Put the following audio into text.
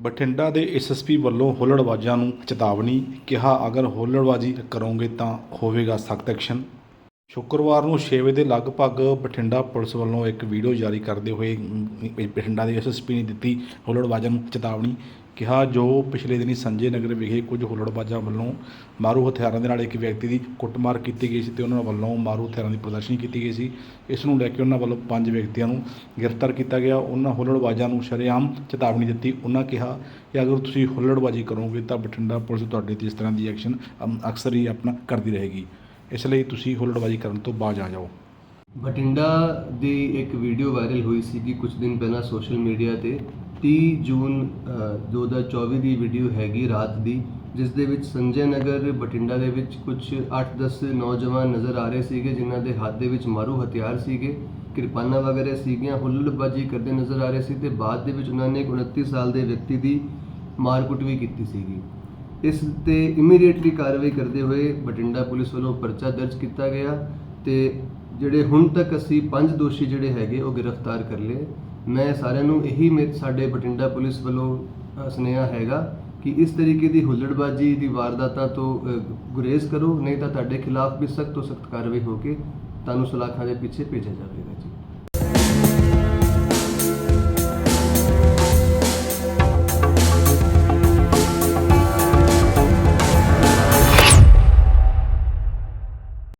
ਬਠਿੰਡਾ ਦੇ ਐਸਐਸਪੀ ਵੱਲੋਂ ਹੁੱਲੜਬਾਜ਼ਾਂ ਨੂੰ ਚੇਤਾਵਨੀ ਕਿਹਾ, ਅਗਰ ਹੁੱਲੜਬਾਜ਼ੀ ਕਰੋਗੇ ਤਾਂ ਹੋਵੇਗਾ ਸਖਤ ਐਕਸ਼ਨ। ਸ਼ੁੱਕਰਵਾਰ ਨੂੰ 6 ਵਜੇ ਦੇ ਲਗਭਗ ਬਠਿੰਡਾ ਪੁਲਿਸ ਵੱਲੋਂ ਇੱਕ ਵੀਡੀਓ ਜਾਰੀ ਕਰਦੇ ਹੋਏ ਬਠਿੰਡਾ ਦੇ ਐਸਐਸਪੀ ਨੇ ਦਿੱਤੀ ਹੁੱਲੜਬਾਜ਼ਾਂ ਨੂੰ ਚੇਤਾਵਨੀ, ਕਿਹਾ ਜੋ ਪਿਛਲੇ ਦਿਨੀ ਸੰਜੇ ਨਗਰ ਵਿਖੇ ਕੁਝ ਹੁੱਲੜਬਾਜ਼ਾਂ ਵੱਲੋਂ ਮਾਰੂ ਹਥਿਆਰਾਂ ਦੇ ਨਾਲ ਇੱਕ ਵਿਅਕਤੀ ਦੀ ਕੁੱਟਮਾਰ ਕੀਤੀ ਗਈ ਸੀ ਤੇ ਉਹਨਾਂ ਵੱਲੋਂ ਮਾਰੂ ਹਥਿਆਰਾਂ ਦੀ ਪ੍ਰਦਰਸ਼ਨੀ ਕੀਤੀ ਗਈ ਸੀ। ਇਸ ਨੂੰ ਲੈ ਕੇ ਉਹਨਾਂ ਵੱਲੋਂ ਪੰਜ ਵਿਅਕਤੀਆਂ ਨੂੰ ਗ੍ਰਿਫਤਾਰ ਕੀਤਾ ਗਿਆ। ਉਹਨਾਂ ਹੁੱਲੜਬਾਜ਼ਾਂ ਨੂੰ ਸ਼ਰੇਆਮ ਚੇਤਾਵਨੀ ਦਿੱਤੀ। ਉਹਨਾਂ ਕਿਹਾ ਕਿ ਅਗਰ ਤੁਸੀਂ ਹੁੱਲੜਬਾਜ਼ੀ ਕਰੋਗੇ ਤਾਂ ਬਠਿੰਡਾ ਪੁਲਿਸ ਤੁਹਾਡੇ ਤੇ ਇਸ ਤਰ੍ਹਾਂ ਦੀ ਐਕਸ਼ਨ ਅਕਸਰ ਹੀ ਆਪਣਾ ਕਰਦੀ ਰਹੇਗੀ। ਇਸ ਲਈ ਤੁਸੀਂ ਹੁੱਲੜਬਾਜ਼ੀ ਕਰਨ ਤੋਂ ਬਾਜ਼ ਆ ਜਾਓ। ਬਠਿੰਡਾ ਦੀ ਇੱਕ ਵੀਡੀਓ ਵਾਇਰਲ ਹੋਈ ਸੀ ਕਿ ਕੁਝ ਦਿਨ ਪਹਿਲਾਂ ਸੋਸ਼ਲ ਮੀਡੀਆ ਤੇ 30 ਜੂਨ ਅ, 2024 ਦੀ ਵੀਡੀਓ ਹੈਗੀ ਰਾਤ ਦੀ ਜਿਸ ਦੇ ਵਿੱਚ ਸੰਜੇ ਨਗਰ ਬਠਿੰਡਾ ਦੇ ਵਿੱਚ ਕੁਝ 8-10 ਨੌਜਵਾਨ ਨਜ਼ਰ ਆ ਰਹੇ ਸੀਗੇ ਜਿਨ੍ਹਾਂ ਦੇ ਹੱਥ ਦੇ ਵਿੱਚ ਮਾਰੂ ਹਥਿਆਰ ਸੀਗੇ ਕਿਰਪਾਨਾਂ ਵਗੈਰਾ ਸੀਗੀਆਂ ਹੁੱਲੜਬਾਜ਼ੀ ਕਰਦੇ ਨਜ਼ਰ ਆ ਰਹੇ ਸੀ ਤੇ ਬਾਅਦ ਦੇ ਵਿੱਚ ਉਹਨਾਂ ਨੇ ਇੱਕ 29 ਸਾਲ ਦੇ ਵਿਅਕਤੀ ਦੀ ਮਾਰਕੁੱਟ ਵੀ ਕੀਤੀ ਸੀਗੀ। ਇਸ ਤੇ ਇਮੀਡੀਏਟਲੀ ਕਾਰਵਾਈ ਕਰਦੇ ਹੋਏ ਬਠਿੰਡਾ ਪੁਲਿਸ ਵੱਲੋਂ ਪਰਚਾ ਦਰਜ ਕੀਤਾ ਗਿਆ ਤੇ ਜਿਹੜੇ ਹੁਣ ਤੱਕ ਅਸੀਂ ਪੰਜ ਦੋਸ਼ੀ ਜਿਹੜੇ ਹੈਗੇ ਉਹ ਗ੍ਰਿਫਤਾਰ ਕਰ ਲਏ। ਮੈਂ ਸਾਰਿਆਂ ਨੂੰ ਇਹੀ ਮੇ- ਸਾਡੇ ਬਠਿੰਡਾ ਪੁਲਿਸ ਵੱਲੋਂ ਸੁਨੇਹਾ ਹੈਗਾ ਕਿ ਇਸ ਤਰੀਕੇ ਦੀ ਹੁੱਲੜਬਾਜ਼ੀ ਦੀ ਵਾਰਦਾਤਾਂ ਤੋਂ ਗੁਰੇਜ਼ ਕਰੋ, ਨਹੀਂ ਤਾਂ ਤੁਹਾਡੇ ਖਿਲਾਫ ਵੀ ਸਖਤ ਤੋਂ ਸਖਤ ਕਾਰਵਾਈ ਹੋ ਕੇ ਤੁਹਾਨੂੰ ਸਲਾਖਾਂ ਦੇ ਪਿੱਛੇ ਭੇਜਿਆ ਜਾਵੇਗਾ ਜੀ।